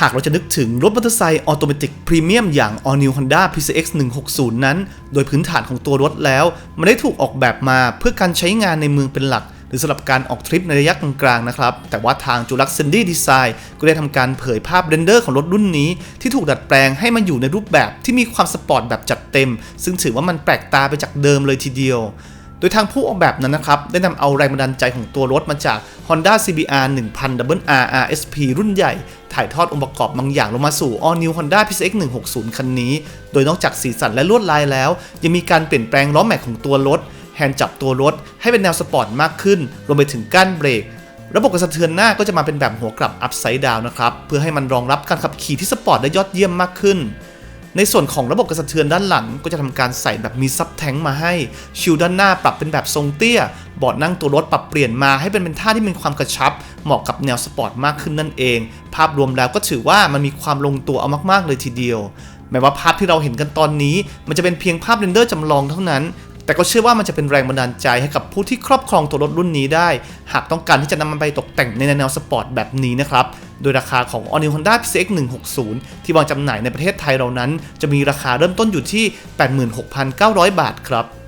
หากเราจะนึกถึงรถมอเตอร์ไซค์ออโตเมติกพรีเมียมอย่าง All New Honda PCX 160 นั้น โดยพื้นฐานของตัวรถแล้ว มันได้ถูกออกแบบมาเพื่อการใช้งานในเมืองเป็นหลัก หรือสำหรับการออกทริปในระยะกลางๆนะครับ แต่ว่าทางจูลักเซนดี้ดีไซน์ก็ได้ทำการเผยภาพเรนเดอร์ของรถรุ่นนี้ ที่ถูกดัดแปลงให้มันอยู่ในรูปแบบที่มีความสปอร์ตแบบจัดเต็ม ซึ่งถือว่ามันแปลกตาไปจากเดิมเลยทีเดียวโดยทางผู้ออกแบบนั้นนะครับ ได้นำเอาแรงบันดาลใจของตัวรถมาจาก Honda CBR 1000 WR RSP รุ่นใหญ่ ถ่ายทอดองค์ประกอบบางอย่างลงมาสู่ All New Honda PCX 160 คันนี้ โดยนอกจากสีสันและลวดลายแล้ว ยังมีการเปลี่ยนแปลงล้อแม็กของตัวรถ แฮนด์จับตัวรถ ให้เป็นแนวสปอร์ตมากขึ้น รวมไปถึงก้านเบรกระบบกระสะเทือนหน้าก็จะมาเป็นแบบหัวกลับ upside down นะครับ เพื่อให้มันรองรับการขับขี่ที่สปอร์ตได้ยอดเยี่ยมมากขึ้น ในส่วนของระบบกระสะเทือนด้านหลัง ก็จะทำการใส่แบบมีซับแทงมาให้ ชิลด้านหน้าปรับเป็นแบบทรงเตี้ยบาะนั่งตัวรถปรับเปลี่ยนมาให้เป็นเป็นท่าที่มีความกระชับ เหมาะกับแนวสปอร์ตมากขึ้นนั่นเอง ภาพรวมแล้วก็ถือว่ามันมีความลงตัวเอามากๆเลยทีเดียว แม้ว่าภาพที่เราเห็นกันตอนนี้ มันจะเป็นเพียงภาพเรนเดอร์จำลองเท่านั้น แต่ก็เชื่อว่ามันจะเป็นแรงบันดาลใจให้กับผู้ที่ครอบครองตัวรถรุ่นนี้ได้ หากต้องการที่จะนำมันไปตกแต่งในแนวสปอร์ตแบบนี้นะครับ โดยราคาของ All New Honda PCX 160 ที่วางจำหน่ายในประเทศไทยเรานั้น จะมีราคาเริ่มต้นอยู่ที่ 86,900 บาทครับ